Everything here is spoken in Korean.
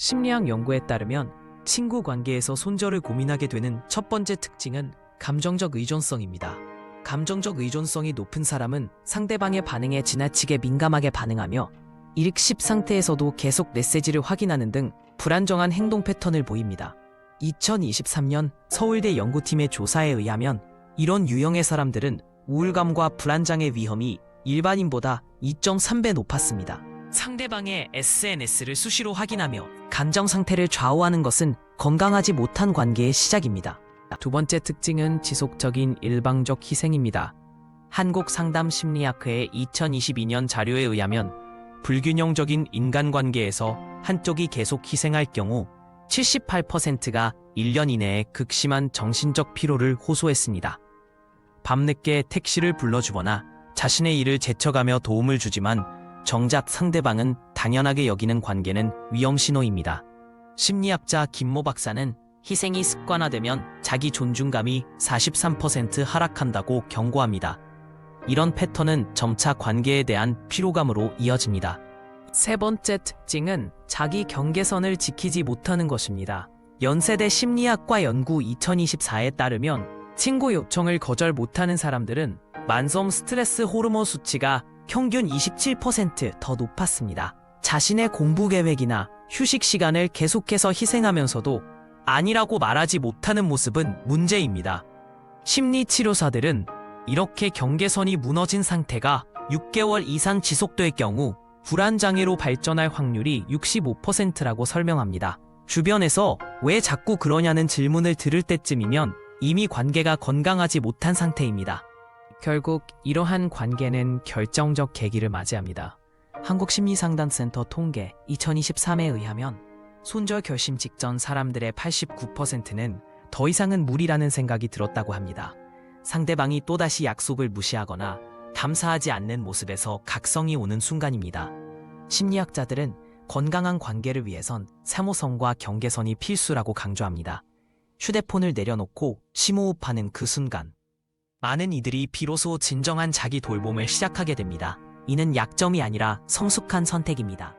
심리학 연구에 따르면 친구 관계에서 손절을 고민하게 되는 첫 번째 특징은 감정적 의존성입니다. 감정적 의존성이 높은 사람은 상대방의 반응에 지나치게 민감하게 반응하며 일익십 상태에서도 계속 메시지를 확인하는 등 불안정한 행동 패턴을 보입니다. 2023년 서울대 연구팀의 조사에 의하면 이런 유형의 사람들은 우울감과 불안장의 위험이 일반인보다 2.3배 높았습니다. 상대방의 SNS를 수시로 확인하며 감정 상태를 좌우하는 것은 건강하지 못한 관계의 시작입니다. 두 번째 특징은 지속적인 일방적 희생입니다. 한국 상담 심리학회의 2022년 자료에 의하면 불균형적인 인간관계에서 한쪽이 계속 희생할 경우 78%가 1년 이내에 극심한 정신적 피로를 호소했습니다. 밤늦게 택시를 불러주거나 자신의 일을 제쳐가며 도움을 주지만 정작 상대방은 당연하게 여기는 관계는 위험 신호입니다. 심리학자 김모 박사는 희생이 습관화되면 자기 존중감이 43% 하락한다고 경고합니다. 이런 패턴은 점차 관계에 대한 피로감으로 이어집니다. 세 번째 특징은 자기 경계선을 지키지 못하는 것입니다. 연세대 심리학과 연구 2024에 따르면 친구 요청을 거절 못하는 사람들은 만성 스트레스 호르몬 수치가 평균 27%더 높았습니다. 자신의 공부 계획이나 휴식 시간을 계속해서 희생하면서도 아니라고 말하지 못하는 모습은 문제입니다. 심리치료사들은 이렇게 경계선이 무너진 상태가 6개월 이상 지속될 경우 불안장애로 발전할 확률이 65%라고 설명합니다. 주변에서 왜 자꾸 그러냐는 질문을 들을 때쯤이면 이미 관계가 건강하지 못한 상태입니다. 결국 이러한 관계는 결정적 계기를 맞이합니다. 한국심리상담센터 통계 2023에 의하면 손절 결심 직전 사람들의 89%는 더 이상은 무리라는 생각이 들었다고 합니다. 상대방이 또다시 약속을 무시하거나 감사하지 않는 모습에서 각성이 오는 순간입니다. 심리학자들은 건강한 관계를 위해선 사모성과 경계선이 필수라고 강조합니다. 휴대폰을 내려놓고 심호흡하는 그 순간, 많은 이들이 비로소 진정한 자기 돌봄을 시작하게 됩니다. 이는 약점이 아니라 성숙한 선택입니다.